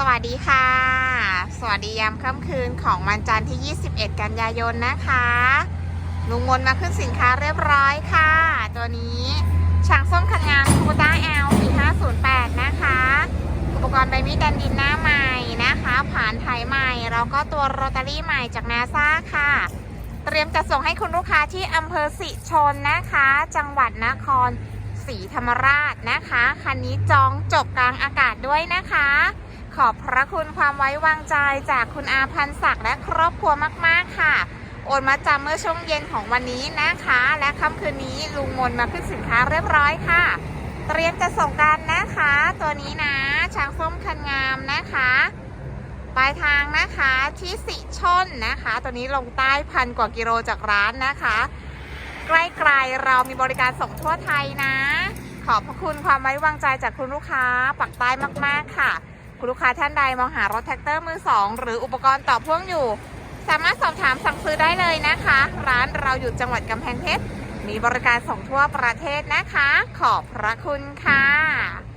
สวัสดีค่ะ สวัสดียามค่ำคืนของวันจันทร์ที่ 21 กันยายนนะคะ ลุงมนมาขึ้นสินค้าเรียบร้อยค่ะ ตัวนี้ช่างส้มคันงานคูต้า L 4508 นะคะ อุปกรณ์ใบมีดดันดินหน้าใหม่นะคะ ผ่านไทยใหม่ แล้วก็ตัวโรตารี่ใหม่จากนาซาค่ะ เตรียมจะส่งให้คุณลูกค้าที่อำเภอสิชนนะคะ จังหวัดนครศรีธรรมราชนะคะ คันนี้จองจบกลางอากาศด้วยนะคะ ขอบพระคุณความไว้วางใจจากคุณอาพันศักดิ์และครอบครัวมาก ๆ ค่ะ โอนมาจำเมื่อช่วงเย็นของวันนี้นะคะ และค่ำคืนนี้ลุงมนมาขึ้นสินค้าเรียบร้อยค่ะ เตรียมจะส่งกันนะคะ ตัวนี้นะช้างส้มคันงามนะคะปลายทางนะคะที่สิชนนะคะ ตัวนี้ลงใต้พันกว่ากิโลจากร้านนะคะ ใกล้ๆเรามีบริการส่งทั่วไทยนะ ขอบพระคุณความไว้วางใจจากคุณลูกค้าปักใต้มากๆค่ะ คุณลูกค้าท่านใดมองหารถแท็กเตอร์มือสองหรืออุปกรณ์ต่อพ่วงอยู่ สามารถสอบถามสั่งซื้อได้เลยนะคะ ร้านเราอยู่จังหวัดกำแพงเพชรมีบริการส่งทั่วประเทศนะคะ ขอบพระคุณค่ะ